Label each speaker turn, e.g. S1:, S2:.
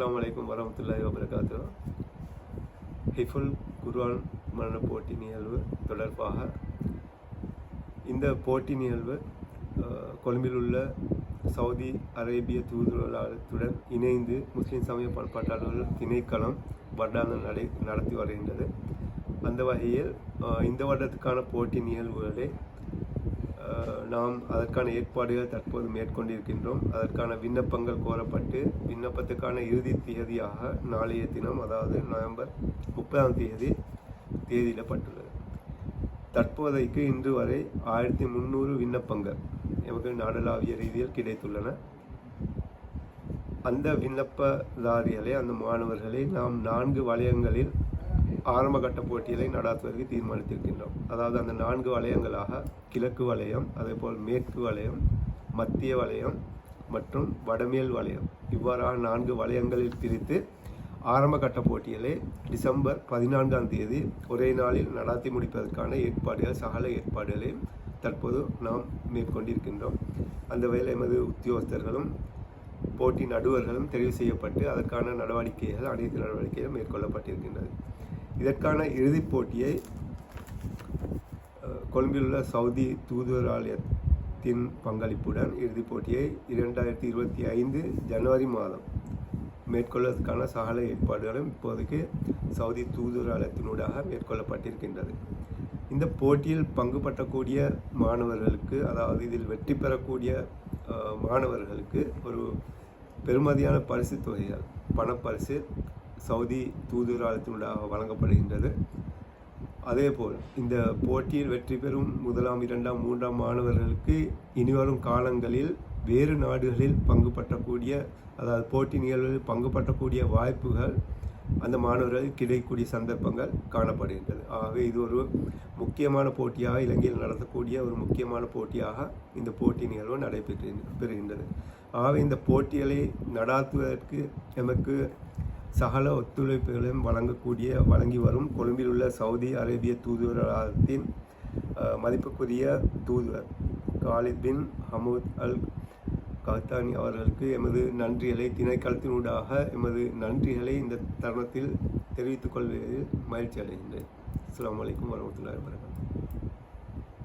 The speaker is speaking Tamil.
S1: அஸ்லாம் அலைக்கும் வரமத்துல்லாஹி வபரகாத்தோ ஹிஃபுல் குர்ஆன் மரண போட்டி நிகழ்வு தொடர்பாக இந்த போட்டி நிகழ்வு கொழும்பில் உள்ள சவுதி அரேபிய தூதுவலாளத்துடன் இணைந்து முஸ்லீம் சமய பண்பாட்டாளர்கள் திணைக்களம் வருடாந்தம் நடை நடத்தி வருகின்றது. அந்த வகையில் uh, இந்த வருடத்துக்கான போட்டி நிகழ்வுகளை நாம் அதற்கான ஏற்பாடுகள் தற்போது மேற்கொண்டிருக்கின்றோம். அதற்கான விண்ணப்பங்கள் கோரப்பட்டு விண்ணப்பத்துக்கான இறுதி தேதியாக நாளைய தினம் அதாவது நவம்பர் முப்பதாம் தேதி தேதியிடப்பட்டுள்ளது. தற்போதைக்கு இன்று வரை ஆயிரத்தி முந்நூறு விண்ணப்பங்கள் எமக்கு நாடளாவிய ரீதியில் கிடைத்துள்ளன. அந்த விண்ணப்பதாரிகளை அந்த மாணவர்களை நாம் நான்கு வலயங்களில் ஆரம்ப கட்ட போட்டிகளை நடாத்துவதற்கு தீர்மானித்திருக்கின்றோம். அதாவது அந்த நான்கு வளையங்களாக கிழக்கு வளையம் அதேபோல் மேற்கு வளையம் மத்திய வளையம் மற்றும் வடமேல் வளையம். இவ்வாறான நான்கு வளையங்களில் பிரித்து ஆரம்ப கட்ட போட்டிகளை டிசம்பர் பதினான்காம் தேதி ஒரே நாளில் நடாத்தி முடிப்பதற்கான ஏற்பாடுகள் சகல ஏற்பாடுகளையும் தற்போது நாம் மேற்கொண்டிருக்கின்றோம். அந்த வேலை எமது உத்தியோகஸ்தர்களும் போட்டி நடுவர்களும் தெரிவு செய்யப்பட்டு அதற்கான நடவடிக்கைகள் அனைத்து நடவடிக்கைகளும் மேற்கொள்ளப்பட்டிருக்கின்றது. இதற்கான இறுதிப் போட்டியை அஹ், கொழும்பில் உள்ள சவுதி தூதுவராலயத்தின் பங்களிப்புடன் இறுதிப் போட்டியை இரண்டாயிரத்தி இருபத்தி ஐந்து ஜனவரி மாதம் மேற்கொள்வதற்கான சகல ஏற்பாடுகளும் இப்போதைக்கு சவுதி தூதுவராலயத்தினூடாக மேற்கொள்ளப்பட்டிருக்கின்றது. இந்த போட்டியில் பங்கு பற்றக்கூடிய மாணவர்களுக்கு அதாவது இதில் வெற்றி பெறக்கூடிய மாணவர்களுக்கு ஒரு பெருமதியான பரிசு தொகைகள் பணப்பரிசு சவுதி தூதுவராலயத்தினூடாக வழங்கப்படுகின்றது. அதேபோல் இந்த போட்டியில் வெற்றி பெறும் முதலாம் இரண்டாம் மூன்றாம் மாணவர்களுக்கு இனிவரும் காலங்களில் வேறு நாடுகளில் பங்கு பற்றக்கூடிய அதாவது போட்டி நிகழ்வுகளில் பங்கு பற்றக்கூடிய வாய்ப்புகள் அந்த மாணவர்களுக்கு கிடைக்கக்கூடிய சந்தர்ப்பங்கள் காணப்படுகின்றது. ஆகவே இது ஒரு முக்கியமான போட்டியாக இலங்கையில் நடத்தக்கூடிய ஒரு முக்கியமான போட்டியாக இந்த போட்டி நிகழ்வு நடைபெற்று பெறுகின்றது. ஆகவே இந்த போட்டிகளை நடாத்துவதற்கு எமக்கு சகல ஒத்துழைப்புகளையும் வழங்கக்கூடிய வழங்கி வரும் கொழும்பில் உள்ள சவுதி அரேபிய தூதுவரகத்தின் மதிப்புக்குரிய தூதுவர் காலித் பின் ஹமூத் அல் கத்தானி அவர்களுக்கு எமது நன்றிகளை திணைக்களத்தினூடாக எமது நன்றிகளை இந்த தருணத்தில் தெரிவித்துக் கொள்வதில் மகிழ்ச்சி அடைகின்றேன். அஸ்ஸலாமு வலைக்கம் வரமத்துல்லாஹி வபரகாத்துஹு.